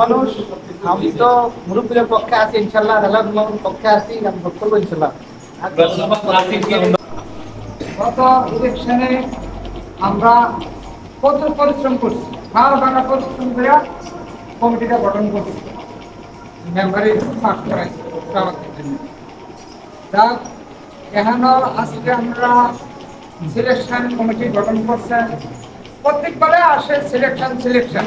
মানুষ আমি তো মুরব্বীদের পক্ষে আছি ইনশাল্লাহ রেলার পক্ষে আছি, আমি ভোট করব ইনশাল্লাহ গত ইলেকশনে আমরা প্রচুর পরিশ্রম করছি ভালো পরিশ্রম করে কমিটিটা গঠন করছি। মেম্বারে পাস করাইছি এখানে আজকে আমরা সিলেকশন কমিটি গঠন করছেন। প্রত্যেকবারে আসে সিলেকশন সিলেকশন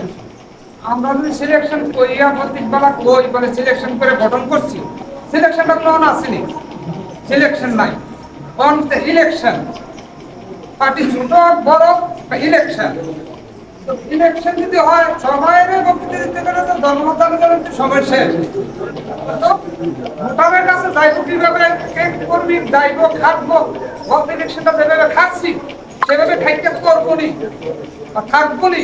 আমরা যদি সিলেকশন করিয়া প্রত্যেকবেলা কই বলে সিলেকশন করে গঠন করছি সিলেকশনটা কোন আসেনি। সিলেকশন নাই। অন ইলেকশন পার্টি ছোট, বড় ইলেকশন ইলেকশন যদি হয়, সবাই বক্তৃতা দিতে গেলে তো জনমতার জন্য সময় শেষ। তো ভোটারের কাছে যাইব কীভাবে, কে করবি যাইব খাটবো? গত ইলেকশনটা যেভাবে খাচ্ছি সেভাবে খাইতে করব নি। থাকব নি।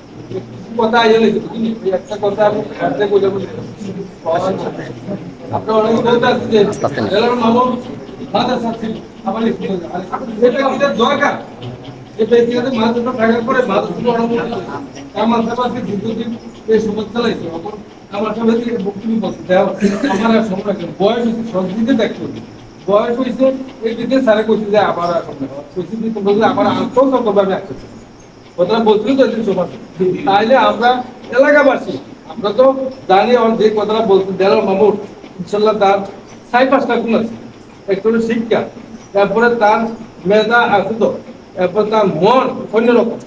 কথা এই একটা কথা আমি সাথে বলে। আপনার অনেকে বলতে যে জেলার আমার সেটা আমাদের দরকার। যে ব্যক্তিগত মাছ দুটো করে মাছ দুটো আমার সাথে দীর্ঘদিন এই সমস্যা লাগছে আমার সাথে থেকে বক্তব্য বলতে দেওয়া আমার আর সময় বয়স দেখতে বয়স হয়েছে এই দিকে স্যারে কইছে যে আবার আর সময় কইছে তোমরা আন্তর্জাতিকভাবে আসছে কথাটা বলছিল তো একদিন সময় তাইলে আমরা এলাকাবাসী, আমরা তো জানি আমার যে কথাটা বলতে দেলাল মামুর ইনশাল্লাহ তার সাই পাঁচটা গুণ আছে। একটা শিক্ষা তারপরে তার মেধা আছে তো তারপর তার মন অন্যরকম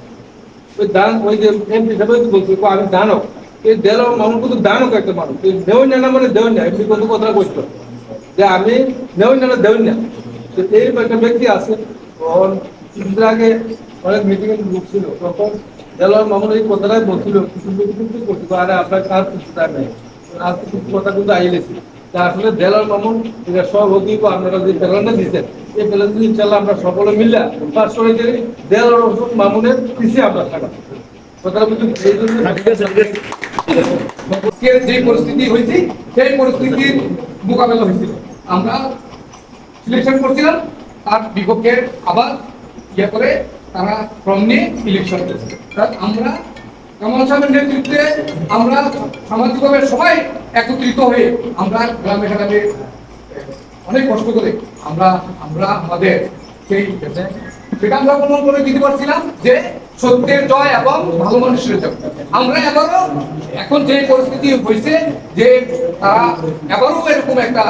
ওই দান, ওই যে এমপি হিসাবে বলছি আমি দানক এই দেলাল মামুর কিন্তু দানক একটা মানুষ। দেওয়াই না মানে দেওয়াই না এমপি কিন্তু কথা বলছিল যে আমি নেওয়াই না দেওয়াই না। এই একটা ব্যক্তি আছে কিছুদিন আগে অনেক মিটিং ছিল। তখন দেলোয়ার মামুন এই কথাটাই বলছিল কিছু করছিল আরে আপনার কাজ কিছু নেই। কিছু কথা কিন্তু আইলেছি আসলে দেলোয়ার মামুন এটা সব অধিক আপনারা যে দিচ্ছেন এই ইনশাল্লাহ আমরা সকলে মিললে পাশ করে যে দেলোয়ার মামুনের পিছিয়ে আমরা থাকা কথাটা কিন্তু এই জন্য যে পরিস্থিতি হয়েছে সেই পরিস্থিতির মোকাবেলা হয়েছিল। আমরা সিলেকশন করছিলাম তার বিপক্ষে আবার ইয়ে করে তারা ফর্ম নিয়ে ইলেকশন আমরা সাহেবের নেতৃত্বে আমরা সামাজিকভাবে সবাই একত্রিত হয়ে আমরা গ্রামে গ্রামে, অনেক কষ্ট করে আমরা আমরা আমাদের সেই সেটা আমরা করে দিতে পারছিলাম যে সত্যের জয় এবং ভালো মানুষের জয়। আমরা এবারও, এখন যে পরিস্থিতি হয়েছে যে তারা এবারও এরকম একটা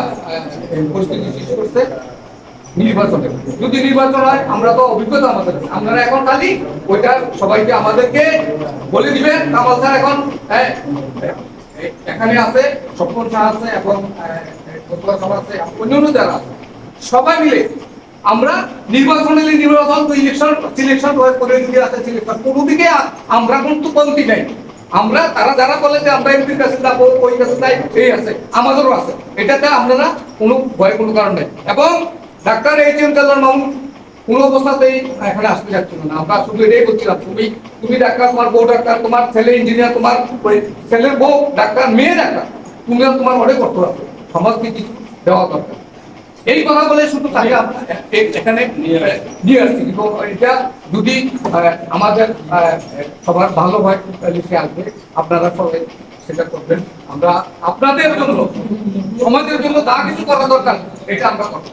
পরিস্থিতি সৃষ্টি করছে নির্বাচনে যদি নির্বাচন হয়, আমরা তো অভিজ্ঞতা আমাদের আমরা এখন খালি ওইটা সবাইকে আমাদেরকে বলে দিবেন। কামাল স্যার এখন এখানে আছে, স্বপ্ন আছে আছে যারা আছে, সবাই মিলে আমরা নির্বাচন এলে নির্বাচন ইলেকশন সিলেকশন করে আছে সিলেকশন কোনো দিকে আমরা কিন্তু কমতি নাই। আমরা, তারা যারা বলে যে আমরা এমপির কাছে যাব, ওই কাছে যাই এই আছে, আমাদেরও আছে। এটাতে আপনারা কোনো ভয়, কোনো কারণ নেই। এবং ডাক্তার এম কালার মামুন কোন অবস্থাতেই এখানে আসতে যাচ্ছিল না। আমরা শুধু এটাই করছিলাম তুমি তুমি ডাক্তার, তোমার বউ ডাক্তার, তোমার ছেলে ইঞ্জিনিয়ার তোমার ছেলের বউ ডাক্তার, মেয়ে ডাক্তার তুমিও তোমার অনেক করতে হবে সমাজকে কিছু দেওয়া দরকার। এই কথা বলে শুধু আমরা এখানে নিয়ে আসছি কিন্তু এটা যদি আমাদের সবার ভালো হয়, তাহলে সে আসবে। আপনারা সবাই সেটা করবেন। আমরা আপনাদের জন্য, সমাজের জন্য যা কিছু করা দরকার, এটা আমরা করব।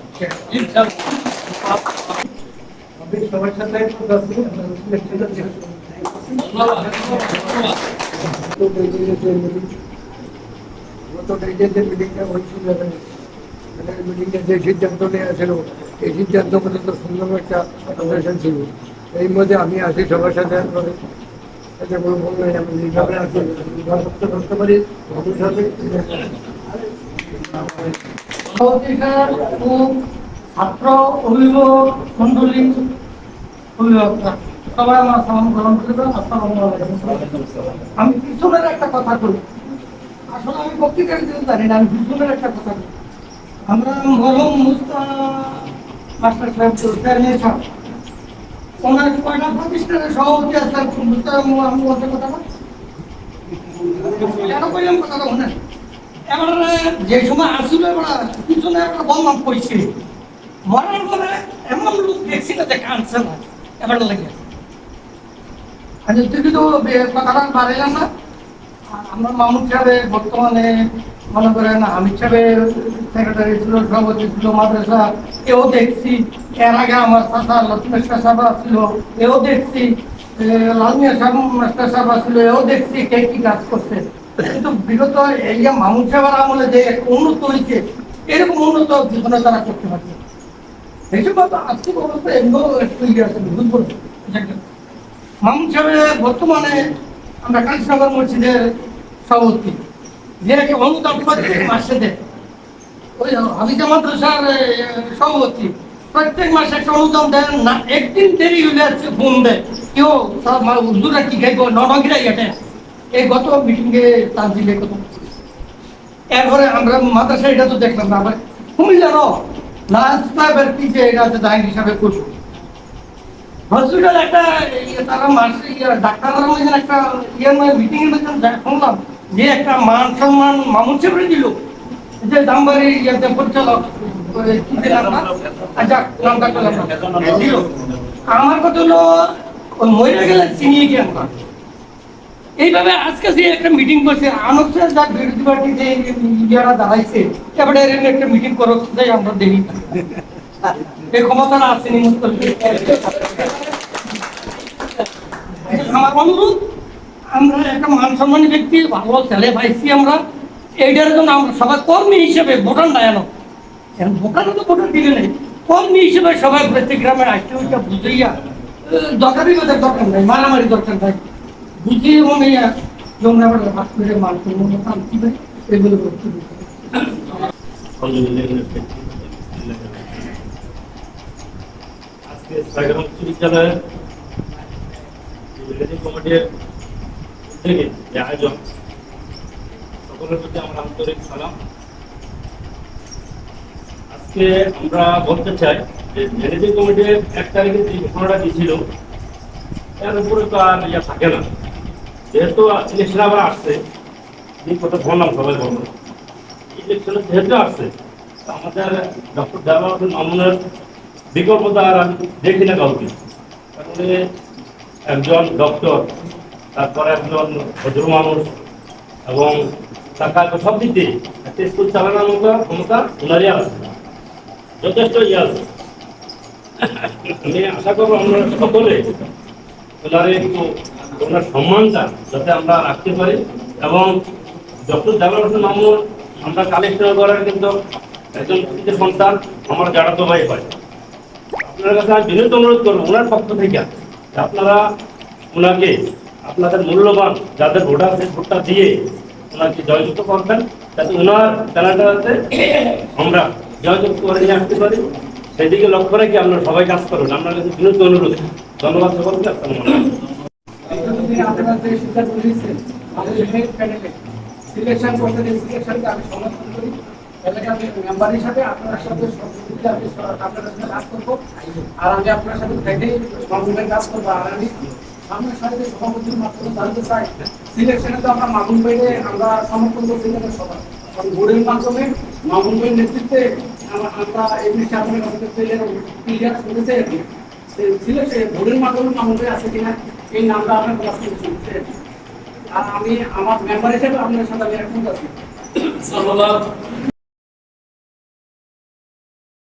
মিটিংটা মিটিংয়ে যে ছিল এই সিদ্ধান্ত পর্যন্ত সুন্দর একটা ছিল। এই মধ্যে আমি আছি সবার সাথে। এটা ছাত্র অভিভাবক মন্ডলী অভিভাবকরা, সবাই আমার সালাম গ্রহণ করে দেন, আসসালামু আমি পিছনের একটা কথা করি আসলে আমি বক্তৃতা দিতে জানি না, আমি দুজনের একটা কথা বলি। আমরা মরম মুস্তা মাস্টার সাহেব সাহেব ওনার কয়টা প্রতিষ্ঠানের সভাপতি আছে? মুস্তা আমি বলতে কথা না কেন কইলাম কথাটা শোনেন এবারে যে সময় আসলে, এবার পিছনে একটা বললাম কইছে। মরার পরে এমন লোক দেখছি না যে কাঁদছে না। এবার লাগে। আচ্ছা তুই তো কথাটা বাড়াইলাম না। আমরা মামুন সাহেবের বর্তমানে, মনে করেন সাহেবের সেক্রেটারি ছিল, সভাপতি ছিল, মাদ্রাসা, এও দেখছি। এর আগে আমার সাহেব ছিল, এও দেখছি। লালমিয়া সাহেব, মাস্টার সাহেব ছিল, এও দেখছি কে কি কাজ করছে। কিন্তু বিগত এই যে মামুন সাহেবের আমলে যে উন্নত হয়েছে, এরকম উন্নত জীবনে তারা করতে পারছে। এইসব আর্থিক অবস্থা এমনিও একটু ইয়ে আছে মামুন সাহেবের বর্তমানে আমরা কালীনগর মসজিদের সভাপতি। যে একটা অনুদান প্রত্যেক মাসে দেয়। ওই হাবিজা মাদ্রাসার সভাপতি প্রত্যেক মাসে একটা অনুদান দেন না একদিন দেরি হলে আছে ফোন দেয়। কেউ উর্দুরা কি খাইব? ননগিরাই এটা এই গত মিটিংয়ে তার দিলে কত এরপরে আমরা মাদ্রাসা এটা তো দেখলাম না আবার কুমিল্লারও লাস্ট ক্লাবের কি যে এটা আছে দায়ী হিসাবে করব হসপিটাল একটা তারা ডাক্তাররা একটা ইয়ে মিটিং এর মধ্যে শুনলাম যে একটা মান সম্মান মামুন চেপড়ে দিল যে দামবাড়ি পরিচালক? আচ্ছা। আমার কথা হলো মরে গেলে চিনিয়ে কি আমরা এইভাবে আজকে যে একটা মিটিং করছে আনন্দের যা বিরোধী পার্টি যে দাঁড়াইছে, এবারে একটা মিটিং করো আমরা দেখি এই ক্ষমতাটা আসেনি আমার অনুরোধ আমরা একটা মান সম্মানী ব্যক্তি, ভালো ছেলে পাইছি আমরা। এইটার জন্য আমরা সবাই কর্মী হিসেবে ভোটার না এনো এখন ভোটারও তো ভোটার দিবে নেই। কর্মী হিসেবে সবাই প্রত্যেক গ্রামের আসতে ওইটা বুঝাইয়া দরকারি কথা দরকার নাই, মারামারি দরকার নাই। বুঝিয়ে মনে তোমরা আবার হাত করে মান সম্মান শান্তি এগুলো করতে আজকে যে আমার বলতে চাই যে বিলেজি কমিটির এক তারিখে যে ঘোষণাটা দিয়েছিল, এর উপরে তো আর ইয়ে থাকে না। যেহেতু ইলেকশন আবার আসছে, এই কথা বললাম সবাই বলব ইলেকশন যেহেতু আসছে, আমাদের ডক্টর জামাল মামুনের বিকল্প তো আর আমি দেখি না কাউকে। তারপরে একজন ডক্টর, তারপরে একজন ভদ্র মানুষ এবং তার সব দিক দিয়ে একটা স্কুল চালানোর মতো ক্ষমতা ওনারই আছে। যথেষ্ট ইয়ে আছে। আমি আশা করব আমরা সকলে ওনার একটু ওনার সম্মানটা যাতে আমরা রাখতে পারি এবং ডক্টর জামাল হোসেন মামুন, আমরা কালেক্টর করার কিন্তু একজন সন্তান আমার জাড়াতো ভাই হয়। আপনার কাছে আমি বিনীত অনুরোধ করব, ওনার পক্ষ থেকে আপনারা ওনাকে, আপনাদের মূল্যবান যাদের ভোট আছে ভোটটা দিয়ে ওনাকে জয়যুক্ত করবেন, যাতে ওনার জানাটাতে আমরা জয়যুক্ত করে নিয়ে আসতে পারি। সেদিকে লক্ষ্য রেখে আপনারা সবাই কাজ করুন। আপনার কাছে বিনীত অনুরোধ। ধন্যবাদ সকলকে। আসসালামু সিলেকশন করতে সিলেকশনকে আমি সমর্থন করি। এলাকার মেম্বার হিসাবে আপনার সাথে সহযোগিতা আমি আপনার সাথে কাজ করব। আর আমি আপনার সাথে থেকে মামুনের কাজ করব। আর আমি সামনের সাথে মাধ্যমে জানতে চাই সিলেকশনে তো আমরা মামুন আমরা সমর্থন করছি কারণ বোর্ডের মাধ্যমে মামুন নেতৃত্বে আমরা- আমরা এই বিষয়ে আপনার কাছে ক্লিয়ার সিলেকশন বোর্ডের মাধ্যমে মামুন ভাই আছে কিনা, এই নামটা আপনার কাছে শুনছে। আর আমি আমার মেম্বার হিসেবে আপনার সাথে আমি একমত আছি। ধন্যবাদ।